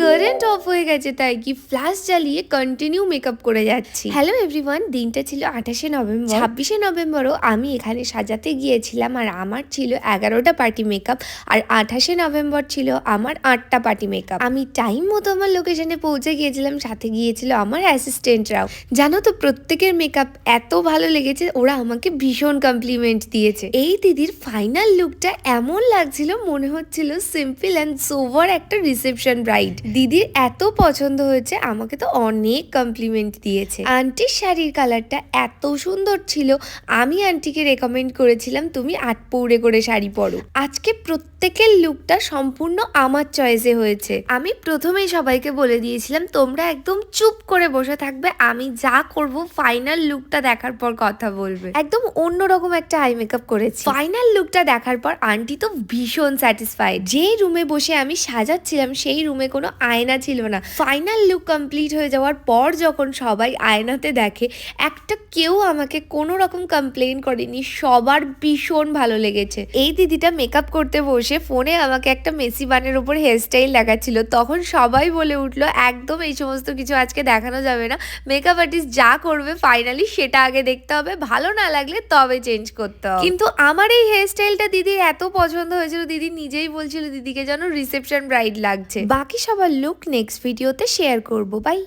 Current of হয়ে গেছে তাই কি ফ্ল্যাশ জ্বালিয়ে কন্টিনিউ মেকআপ করে যাচ্ছি। হ্যালো এভরিওয়ান দিনটা ছিল আঠাশে নভেম্বর। ছাব্বিশে নভেম্বরও আমি এখানে সাজাতে গিয়েছিলাম আর আমার ছিল এগারোটা পার্টি মেকআপ আর আঠাশে নভেম্বর ছিল আমার আটটা পার্টি মেকআপ আমি টাইম মতো আমার লোকেশনে পৌঁছে গিয়েছিলাম সাথে গিয়েছিল আমার অ্যাসিস্ট্যান্টরাও জানো তো প্রত্যেকের মেকআপ এত ভালো লেগেছে ওরা আমাকে ভীষণ কমপ্লিমেন্ট দিয়েছে। এই দিদির ফাইনাল লুকটা এমন লাগছিল মনে হচ্ছিল সিম্পল অ্যান্ড সোভার একটা রিসেপশন ব্রাইড দিদির এত পছন্দ হয়েছে, আমাকে তো অনেক কমপ্লিমেন্ট দিয়েছে। আন্টির শাড়ির কালারটা এত সুন্দর ছিল, আমি আন্টিকে রেকমেন্ড করেছিলাম, তুমি আট পৌড়ে করে শাড়ি পরো। আজকে প্রত্যেকের লুকটা সম্পূর্ণ আমার চয়েসে হয়েছে। আমি প্রথমেই সবাইকে বলে দিয়েছিলাম, তোমরা একদম চুপ করে বসে থাকবে, আমি যা করব ফাইনাল লুকটা দেখার পর কথা বলবে। একদম অন্যরকম একটা আই মেকআপ করেছি। ফাইনাল লুকটা দেখার পর আন্টি তো ভীষণ স্যাটিসফাইড যে রুমে বসে আমি সাজাচ্ছিলাম, সেই রুমে কোনো আয়না ছিল না। ফাইনাল লুক কমপ্লিট হয়ে যাওয়ার পর যখন সবাই আয়নাতে দেখে, একটা কেউ আমাকে কোনো রকম কমপ্লেন করেনি, সবার ভীষণ ভালো লেগেছে। এই দিদিটা মেকআপ করতে বসে ফোনে আমাকে একটা মেসি বানের উপর হেয়ারস্টাইল লাগাচ্ছিল। তখন সবাই বলে উঠল, একদম এই সমস্ত কিছু আজকে দেখানো যাবে না। মেকআপ আর্টিস্ট যা করবে ফাইনালি সেটা আগে দেখতে হবে। ভালো না লাগলে তবে চেঞ্জ করতে হবে। কিন্তু আমার এই হেয়ারস্টাইলটা দিদি এত পছন্দ হয়েছিল, দিদি নিজেই বলছিল, দিদিকে যেন রিসেপশন ব্রাইড লাগছে। বাকি সবার লুক নেক্সট ভিডিওতে শেয়ার করব বাই